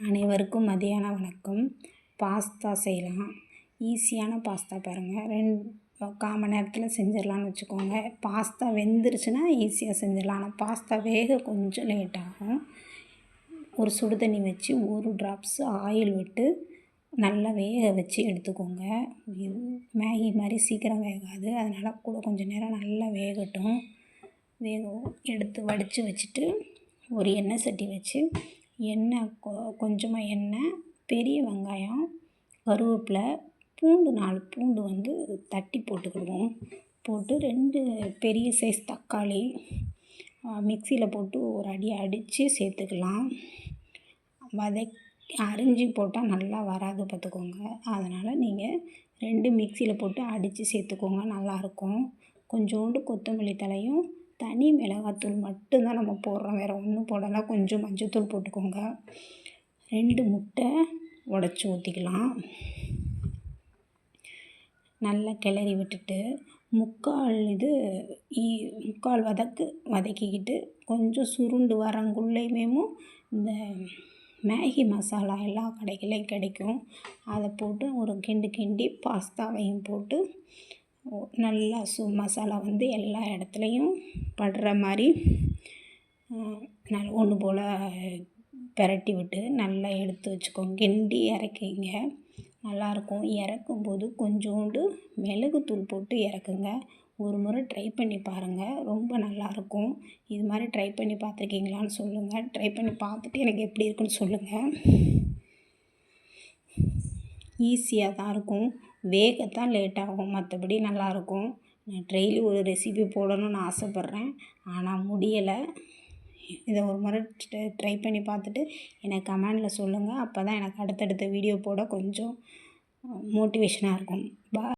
அனைவருக்கும் மதியான வணக்கம். பாஸ்தா செய்யலாம். ஈஸியான பாஸ்தா பாருங்கள் ரெண்டு கால் மணி நேரத்தில் செஞ்சிடலான்னு வச்சுக்கோங்க. பாஸ்தா வெந்துருச்சுன்னா ஈஸியாக செஞ்சிடலாம். ஆனால் பாஸ்தா வேக கொஞ்சம் லேட் ஆகும். ஒரு சுடு தண்ணி வச்சு ஒரு ட்ராப்ஸ் ஆயில் விட்டு நல்லா வேக வச்சு எடுத்துக்கோங்க. மேகி மாதிரி சீக்கிரம் வேகாது. அதனால் கூட கொஞ்சம் நேரம் நல்லா வேகட்டும். வேகவும் எடுத்து வடித்து வச்சுட்டு ஒரு எண்ணெய் சட்டி வச்சு எண்ணெய் கொ கொஞ்சமாக எண்ணெய் பெரிய வெங்காயம் கருவேப்பிலை பூண்டு நாலு பூண்டு வந்து தட்டி போட்டுக்கிடுவோம். போட்டு ரெண்டு பெரிய சைஸ் தக்காளி மிக்சியில் போட்டு ஒரு அடி அடித்து சேர்த்துக்கலாம். வதக் அரிஞ்சு போட்டால் நல்லா வராது பார்த்துக்கோங்க. அதனால் நீங்கள் ரெண்டு மிக்சியில் போட்டு அடித்து சேர்த்துக்கோங்க. நல்லாயிருக்கும் கொஞ்சோண்டு கொத்தமல்லி தலையும் தனி மிளகாத்தூள் மட்டும்தான் நம்ம போடுறோம். வேறு ஒன்றும் போடலை. கொஞ்சம் மஞ்சத்தூள் போட்டுக்கோங்க. ரெண்டு முட்டை உடச்சி ஊற்றிக்கலாம் நல்லா கிளறி விட்டுட்டு முக்கால் இது முக்கால் வதக்கு வதக்கிக்கிட்டு கொஞ்சம் சுருண்டு வரங்குள்ளேயுமேவும் இந்த மேகி மசாலா எல்லா கடைகளையும் கிடைக்கும். அதை போட்டு ஒரு கிண்டு கிண்டி பாஸ்தாவையும் போட்டு நல்லா சு மசாலா வந்து எல்லா இடத்துலையும் படுற மாதிரி நல்ல ஒன்று போல் பெரட்டி விட்டு நல்லா எடுத்து வச்சுக்கோங்க. கிண்டி இறக்கிங்க. நல்லாயிருக்கும் இறக்கும்போது கொஞ்சோண்டு மிளகுத்தூள் போட்டு இறக்குங்க. ஒரு முறை ட்ரை பண்ணி பாருங்கள் ரொம்ப நல்லாயிருக்கும் இது மாதிரி ட்ரை பண்ணி பார்த்துருக்கீங்களான்னு சொல்லுங்கள் ட்ரை பண்ணி பார்த்துட்டு எனக்கு எப்படி இருக்குன்னு சொல்லுங்கள் ஈஸியாக தான் இருக்கும். வேகத்தான் லேட் ஆகும் மற்றபடி நல்லாயிருக்கும் நான் டெய்லி ஒரு ரெசிபி போடணும்னு ஆசைப்பட்றேன். ஆனால் முடியலை. இதை ஒரு முறை ட்ரை பண்ணி பார்த்துட்டு எனக்கு கமெண்டில் சொல்லுங்கள் அப்போ தான் எனக்கு அடுத்தடுத்த வீடியோ போட கொஞ்சம் மோட்டிவேஷனாக இருக்கும். பா